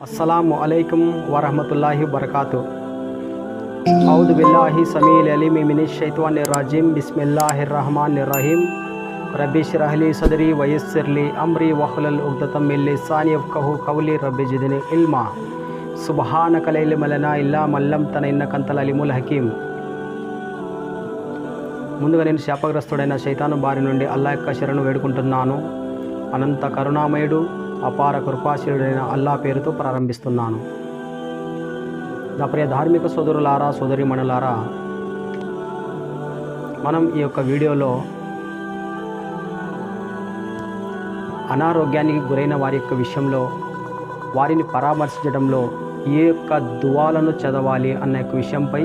అస్సలాము అలైకుం వరహమతుల్లాహి వరకాతు ఔదు బిల్లాహి సమీల్ అలీమి మినిష్ షైత్వాన్ రాజీం బిస్మిల్లాహిర్ రహమాన్ రహీం రబ్బీ రహలీ సదరి వయస్సిర్లీ అమ్రి వహులల్ ఉగ్దతం మిల్లి సాని కహు కౌలి రబ్బీ జిదిని ఇల్మా. సుబహాన కలైలి మలనా ఇల్లా మల్లం తన ఇన్న కంతల అలిముల్ హకీం ముందుగా నేను శాపగ్రస్తుడైన శైతాను బారి నుండి అల్లా యొక్క శరణు వేడుకుంటున్నాను. అనంత కరుణామయుడు అపార కృపాశీలుడైన అల్లా పేరుతో ప్రారంభిస్తున్నాను. నా ప్రియ ధార్మిక సోదరులారా సోదరిమణులారా మనం ఈ యొక్క వీడియోలో అనారోగ్యానికి గురైన వారి యొక్క విషయంలో వారిని పరామర్శించడంలో ఏ యొక్క దువాలను చదవాలి అన్న యొక్క విషయంపై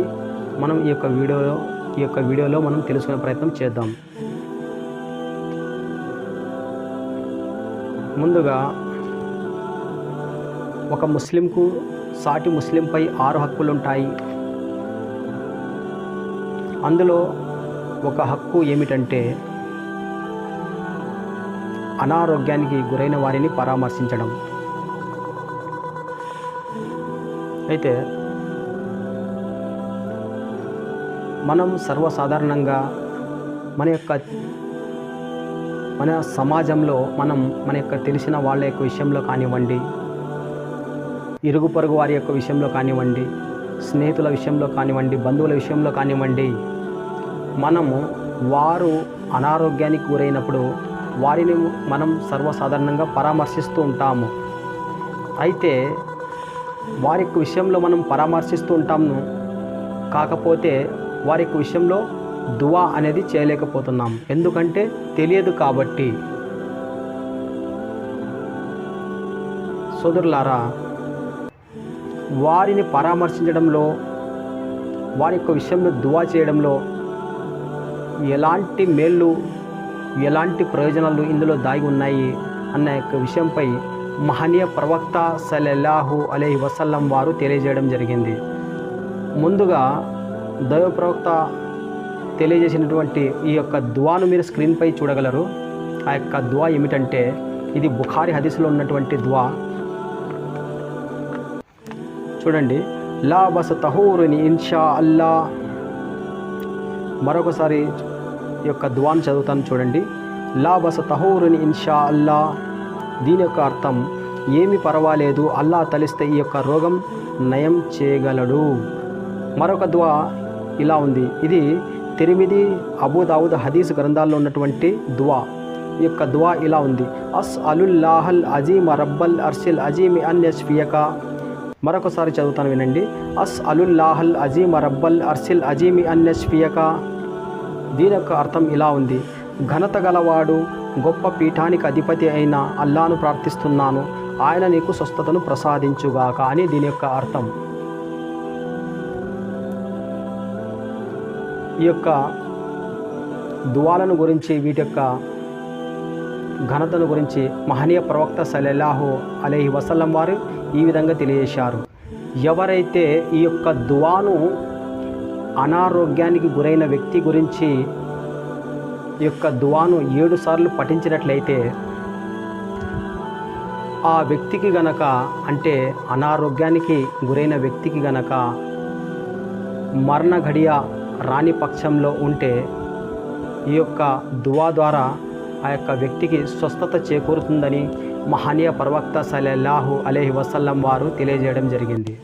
మనం ఈ యొక్క వీడియోలో ఈ యొక్క వీడియోలో మనం తెలుసుకునే ప్రయత్నం చేద్దాం. ముందుగా ఒక ముస్లింకు సాటి ముస్లింపై ఆరు హక్కులు ఉంటాయి అందులో ఒక హక్కు ఏమిటంటే అనారోగ్యానికి గురైన వారిని పరామర్శించడం. అయితే మనం సర్వసాధారణంగా మన యొక్క మన సమాజంలో మనం మన యొక్క తెలిసిన వాళ్ళ యొక్క విషయంలో కానివ్వండి ఇరుగు పొరుగు వారి యొక్క విషయంలో కానివ్వండి స్నేహితుల విషయంలో కానివ్వండి బంధువుల విషయంలో కానివ్వండి మనము వారు అనారోగ్యానికి గురైనప్పుడు వారిని మనం సర్వసాధారణంగా పరామర్శిస్తూ ఉంటాము. అయితే వారి యొక్క విషయంలో మనం పరామర్శిస్తూ ఉంటాము. కాకపోతే వారి యొక్క విషయంలో దువా అనేది చేయలేకపోతున్నాం. ఎందుకంటే తెలియదు కాబట్టి. సోదరులారా వారిని పరామర్శించడంలో వారి యొక్క విషయంలో దువా చేయడంలో ఎలాంటి మేళ్ళు ఎలాంటి ప్రయోజనాలు ఇందులో దాగి ఉన్నాయి అన్న యొక్క విషయంపై మహనీయ ప్రవక్త సలల్లాహు అలీ వసల్లం వారు తెలియజేయడం జరిగింది. ముందుగా దైవ ప్రవక్త తెలియజేసినటువంటి ఈ యొక్క దువాను మీరు స్క్రీన్పై చూడగలరు. ఆ యొక్క దువా ఏమిటంటే ఇది బుఖారి హదీసులో ఉన్నటువంటి దువా. చూడండి లా బస తహూరుని ఇన్షా అల్లా. మరొకసారి ఈ యొక్క దువాను చదువుతాను చూడండి. లా బస తహూరుని ఇన్షా అల్లా. దీని యొక్క అర్థం ఏమి పర్వాలేదు అల్లా తలిస్తే ఈ యొక్క రోగం నయం చేయగలడు. మరొక దువా ఇలా ఉంది. ఇది తిరిమిది అబూదావుద్ హదీస్ గ్రంథాల్లో ఉన్నటువంటి దువా. ఈ యొక్క దువా ఇలా ఉంది. అస్ అలుల్లాహల్ అజీమ్ రబ్బల్ అర్సిల్ అజీమి అన్యస్ఫియక మరొకసారి చదువుతాను వినండి. అస్ అలుల్లాహల్ అజీమ్ రబ్బల్ అర్సిల్ అజీమి అన్యస్ఫియక దీని యొక్క అర్థం ఇలా ఉంది. ఘనత గలవాడు గొప్ప పీఠానికి అధిపతి అయిన అల్లాను ప్రార్థిస్తున్నాను. ఆయన నీకు స్వస్థతను ప్రసాదించుగాక అని దీని యొక్క అర్థం. ఈ యొక్క దువాలను గురించి వీటి యొక్క ఘనతను గురించి మహనీయ ప్రవక్త సలల్లాహు అలైహి వసల్లం వారు ఈ విధంగా తెలియజేశారు. ఎవరైతే ఈ యొక్క దువాను అనారోగ్యానికి గురైన వ్యక్తి గురించి ఈ యొక్క దువాను ఏడు సార్లు పఠించినట్లయితే ఆ వ్యక్తికి గనక అంటే అనారోగ్యానికి గురైన వ్యక్తికి గనక మరణ ఘడియ రాని పక్షంలో ఉంటే ఈ యొక్క దువా ద్వారా ఆ యొక్క వ్యక్తికి స్వస్థత చేకూరుతుందని మహనీయ ప్రవక్త సలల్లాహు అలహి వసల్లం వారు తెలియజేయడం జరిగింది.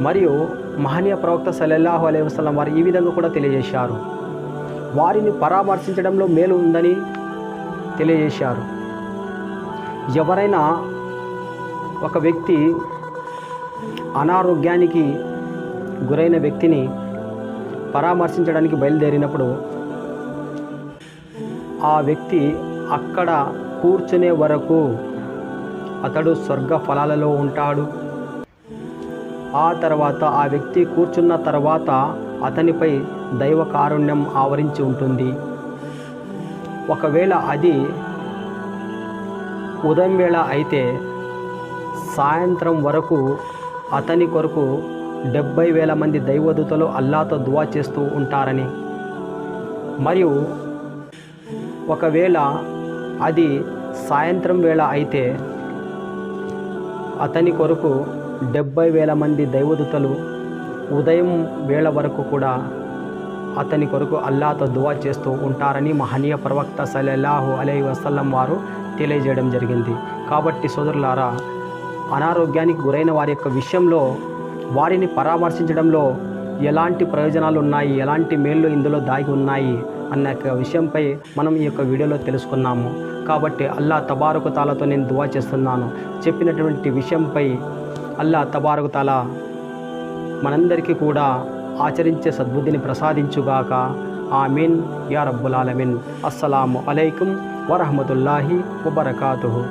మరియు మహనీయ ప్రవక్త సలల్లాహు అలహి వసల్లం వారు ఈ విధంగా కూడా తెలియజేశారు. వారిని పరామర్శించడంలో మేలు ఉందని తెలియజేశారు. ఎవరైనా ఒక వ్యక్తి అనారోగ్యానికి గురైన వ్యక్తిని పరామర్శించడానికి బయలుదేరినప్పుడు ఆ వ్యక్తి అక్కడ కూర్చునే వరకు అతడు స్వర్గ ఫలాలలో ఉంటాడు. ఆ తర్వాత ఆ వ్యక్తి కూర్చున్న తర్వాత అతనిపై దైవ కారుణ్యం ఆవరించి ఉంటుంది. ఒకవేళ అది ఉదయం వేళ అయితే సాయంత్రం వరకు అతని కొరకు డెబ్బై వేల మంది దైవదూతలు అల్లాతో దువా చేస్తూ ఉంటారని. మరియు ఒకవేళ అది సాయంత్రం వేళ అయితే అతని కొరకు డెబ్బై వేల మంది దైవదూతలు ఉదయం వేళ వరకు కూడా అతని కొరకు అల్లాతో దువా చేస్తూ ఉంటారని మహనీయ ప్రవక్త సలల్లాహు అలై వసల్లం వారు తెలియజేయడం జరిగింది. కాబట్టి సోదరులారా అనారోగ్యానికి గురైన వారి యొక్క విషయంలో వారిని పరామర్శించడంలో ఎలాంటి ప్రయోజనాలు ఉన్నాయి ఎలాంటి మేళ్ళు ఇందులో దాగి ఉన్నాయి అన్న యొక్క విషయంపై మనం ఈ యొక్క వీడియోలో తెలుసుకున్నాము. కాబట్టి అల్లా తబారుకు తాలతో నేను దువా చేస్తున్నాను. చెప్పినటువంటి విషయంపై అల్లా తబారుకు తాలా మనందరికీ కూడా ఆచరించే సద్బుద్ధిని ప్రసాదించుగాక. ఆమీన్. యా రబ్బులాలమిన్ ఆలమీన్. అస్సలాము అలైకుం వరహమతుల్లాహి వబర్కాతు